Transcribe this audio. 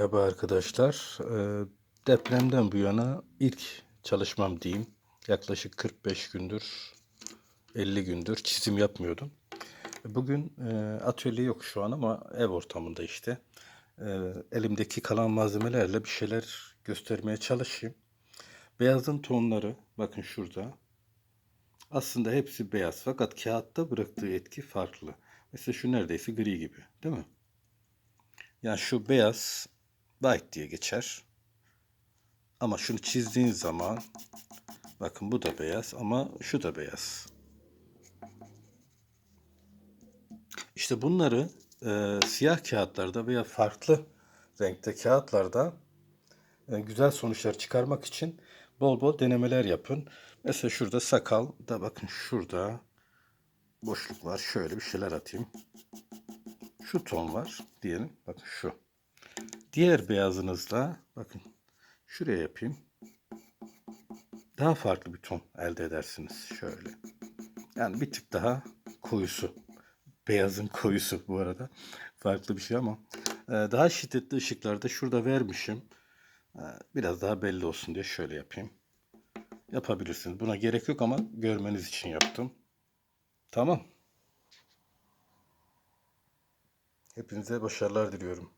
Merhaba arkadaşlar. Ee, Depremden bu yana ilk çalışmam diyeyim. Yaklaşık 45 gündür, 50 gündür çizim yapmıyordum. Bugün e, atölye yok şu an ama ev ortamında işte. E, Elimdeki kalan malzemelerle bir şeyler göstermeye çalışayım. Beyazın tonları bakın şurada. Aslında hepsi beyaz fakat kağıtta bıraktığı etki farklı. Mesela şu neredeyse gri gibi değil mi? Yani şu beyaz white diye geçer. Ama şunu çizdiğin zaman bakın bu da beyaz ama şu da beyaz. İşte bunları e, siyah kağıtlarda veya farklı renkte kağıtlarda e, güzel sonuçlar çıkarmak için bol bol denemeler yapın. Mesela şurada sakal da bakın şurada boşluk var. Şöyle bir şeyler atayım. Şu ton var diyelim. Bakın şu. Diğer beyazınızla bakın şuraya yapayım. Daha farklı bir ton elde edersiniz. Şöyle. Yani bir tık daha koyusu. Beyazın koyusu bu arada. Farklı bir şey ama. e, Daha şiddetli ışıklarda şurada vermişim. E, Biraz daha belli olsun diye şöyle yapayım. Yapabilirsiniz. Buna gerek yok ama görmeniz için yaptım. Tamam. Hepinize başarılar diliyorum.